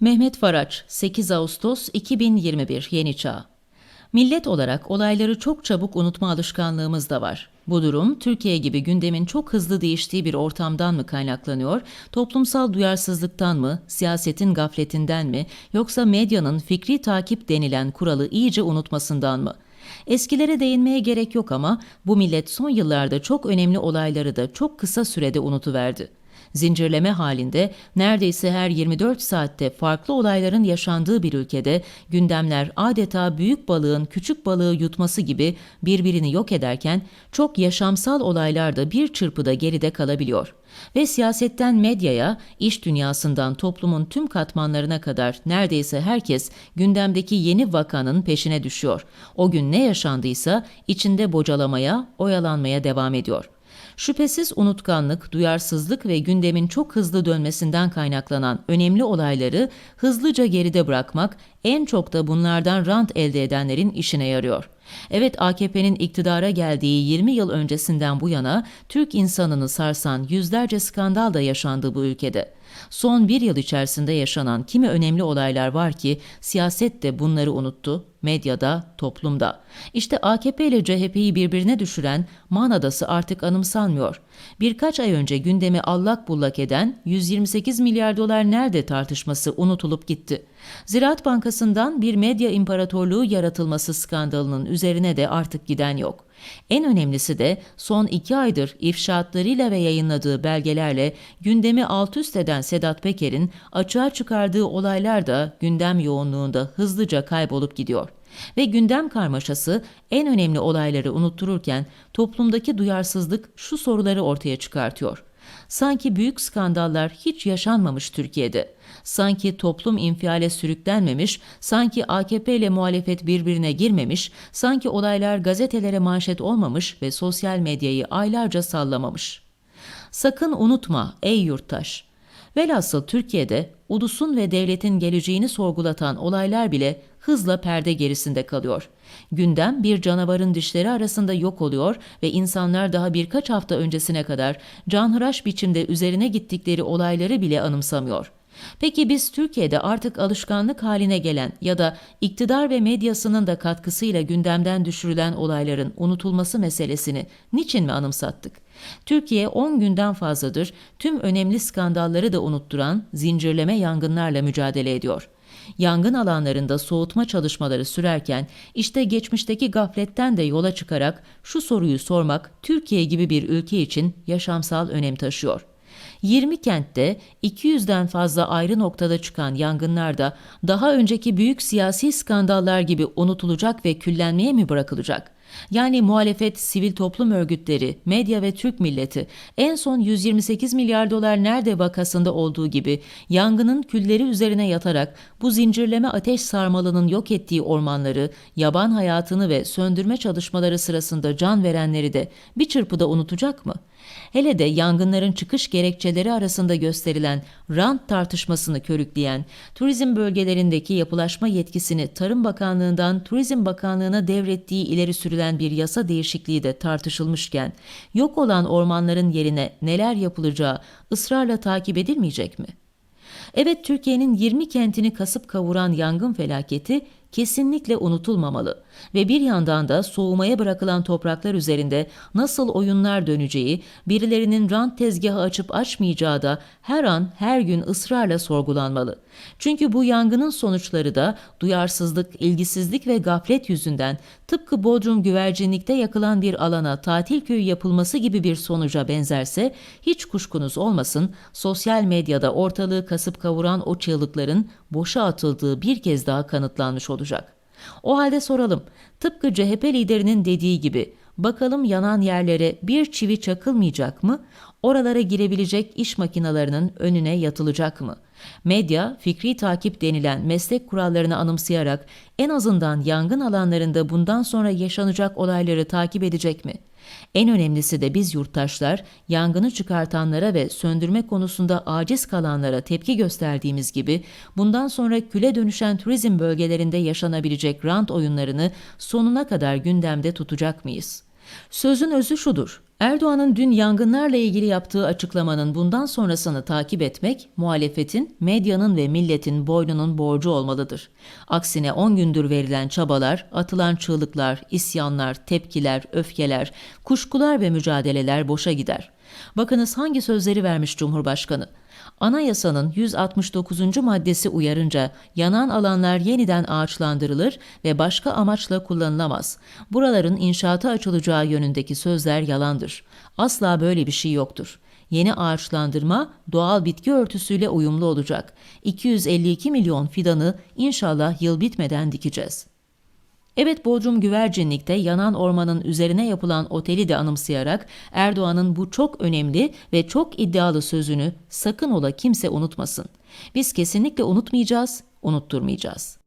Mehmet Faraç, 8 Ağustos 2021 Yeni Çağ Millet olarak olayları çok çabuk unutma alışkanlığımız da var. Bu durum Türkiye gibi gündemin çok hızlı değiştiği bir ortamdan mı kaynaklanıyor, toplumsal duyarsızlıktan mı, siyasetin gafletinden mi, yoksa medyanın fikri takip denilen kuralı iyice unutmasından mı? Eskilere değinmeye gerek yok ama bu millet son yıllarda çok önemli olayları da çok kısa sürede unutuverdi. Zincirleme halinde neredeyse her 24 saatte farklı olayların yaşandığı bir ülkede gündemler adeta büyük balığın küçük balığı yutması gibi birbirini yok ederken çok yaşamsal olaylar da bir çırpıda geride kalabiliyor. Ve siyasetten medyaya, iş dünyasından toplumun tüm katmanlarına kadar neredeyse herkes gündemdeki yeni vakanın peşine düşüyor. O gün ne yaşandıysa içinde bocalamaya, oyalanmaya devam ediyor. Şüphesiz unutkanlık, duyarsızlık ve gündemin çok hızlı dönmesinden kaynaklanan önemli olayları hızlıca geride bırakmak en çok da bunlardan rant elde edenlerin işine yarıyor. Evet AKP'nin iktidara geldiği 20 yıl öncesinden bu yana Türk insanını sarsan yüzlerce skandal da yaşandı bu ülkede. Son bir yıl içerisinde yaşanan kimi önemli olaylar var ki siyaset de bunları unuttu, medyada, toplumda. İşte AKP ile CHP'yi birbirine düşüren Manadası artık anımsanmıyor. Birkaç ay önce gündemi allak bullak eden 128 milyar dolar nerede tartışması unutulup gitti. Ziraat Bankası'ndan bir medya imparatorluğu yaratılması skandalının üzerine de artık giden yok. En önemlisi de son iki aydır ifşaatlarıyla ve yayınladığı belgelerle gündemi alt üst eden Sedat Peker'in açığa çıkardığı olaylar da gündem yoğunluğunda hızlıca kaybolup gidiyor. Ve gündem karmaşası en önemli olayları unuttururken toplumdaki duyarsızlık şu soruları ortaya çıkartıyor. Sanki büyük skandallar hiç yaşanmamış Türkiye'de. Sanki toplum infiale sürüklenmemiş, sanki AKP ile muhalefet birbirine girmemiş, sanki olaylar gazetelere manşet olmamış ve sosyal medyayı aylarca sallamamış. Sakın unutma ey yurttaş. Velhasıl Türkiye'de ulusun ve devletin geleceğini sorgulatan olaylar bile hızla perde gerisinde kalıyor. Gündem bir canavarın dişleri arasında yok oluyor ve insanlar daha birkaç hafta öncesine kadar canhıraş biçimde üzerine gittikleri olayları bile anımsamıyor. Peki biz Türkiye'de artık alışkanlık haline gelen ya da iktidar ve medyasının da katkısıyla gündemden düşürülen olayların unutulması meselesini niçin mi anımsattık? Türkiye 10 günden fazladır tüm önemli skandalları da unutturan zincirleme yangınlarla mücadele ediyor. Yangın alanlarında soğutma çalışmaları sürerken işte geçmişteki gafletten de yola çıkarak şu soruyu sormak Türkiye gibi bir ülke için yaşamsal önem taşıyor. 20 kentte 200'den fazla ayrı noktada çıkan yangınlarda daha önceki büyük siyasi skandallar gibi unutulacak ve küllenmeye mi bırakılacak? Yani muhalefet, sivil toplum örgütleri, medya ve Türk milleti en son 128 milyar dolar nerede vakasında olduğu gibi yangının külleri üzerine yatarak bu zincirleme ateş sarmalının yok ettiği ormanları, yaban hayatını ve söndürme çalışmaları sırasında can verenleri de bir çırpıda unutacak mı? Hele de yangınların çıkış gerekçeleri arasında gösterilen rant tartışmasını körükleyen, turizm bölgelerindeki yapılaşma yetkisini Tarım Bakanlığı'ndan Turizm Bakanlığı'na devrettiği ileri sürülen bir yasa değişikliği de tartışılmışken, yok olan ormanların yerine neler yapılacağı ısrarla takip edilmeyecek mi? Evet Türkiye'nin 20 kentini kasıp kavuran yangın felaketi kesinlikle unutulmamalı ve bir yandan da soğumaya bırakılan topraklar üzerinde nasıl oyunlar döneceği, birilerinin rant tezgahı açıp açmayacağı da her an her gün ısrarla sorgulanmalı. Çünkü bu yangının sonuçları da duyarsızlık, ilgisizlik ve gaflet yüzünden tıpkı Bodrum güvercinlikte yakılan bir alana tatil köyü yapılması gibi bir sonuca benzerse hiç kuşkunuz olmasın sosyal medyada ortalığı kasıp kavuran o çığlıkların boşa atıldığı bir kez daha kanıtlanmış olacak. O halde soralım. Tıpkı CHP liderinin dediği gibi bakalım yanan yerlere bir çivi çakılmayacak mı? Oralara girebilecek iş makinalarının önüne yatılacak mı? Medya, fikri takip denilen meslek kurallarını anımsayarak en azından yangın alanlarında bundan sonra yaşanacak olayları takip edecek mi? En önemlisi de biz yurttaşlar yangını çıkartanlara ve söndürme konusunda aciz kalanlara tepki gösterdiğimiz gibi bundan sonra küle dönüşen turizm bölgelerinde yaşanabilecek rant oyunlarını sonuna kadar gündemde tutacak mıyız? Sözün özü şudur. Erdoğan'ın dün yangınlarla ilgili yaptığı açıklamanın bundan sonrasını takip etmek, muhalefetin, medyanın ve milletin boynunun borcu olmalıdır. Aksine 10 gündür verilen çabalar, atılan çığlıklar, isyanlar, tepkiler, öfkeler, kuşkular ve mücadeleler boşa gider. Bakınız hangi sözleri vermiş Cumhurbaşkanı. Anayasanın 169. maddesi uyarınca yanan alanlar yeniden ağaçlandırılır ve başka amaçla kullanılamaz. Buraların inşaata açılacağı yönündeki sözler yalandır. Asla böyle bir şey yoktur. Yeni ağaçlandırma doğal bitki örtüsüyle uyumlu olacak. 252 milyon fidanı inşallah yıl bitmeden dikeceğiz. Evet Bodrum Güvercinlik'te yanan ormanın üzerine yapılan oteli de anımsayarak Erdoğan'ın bu çok önemli ve çok iddialı sözünü sakın ola kimse unutmasın. Biz kesinlikle unutmayacağız, unutturmayacağız.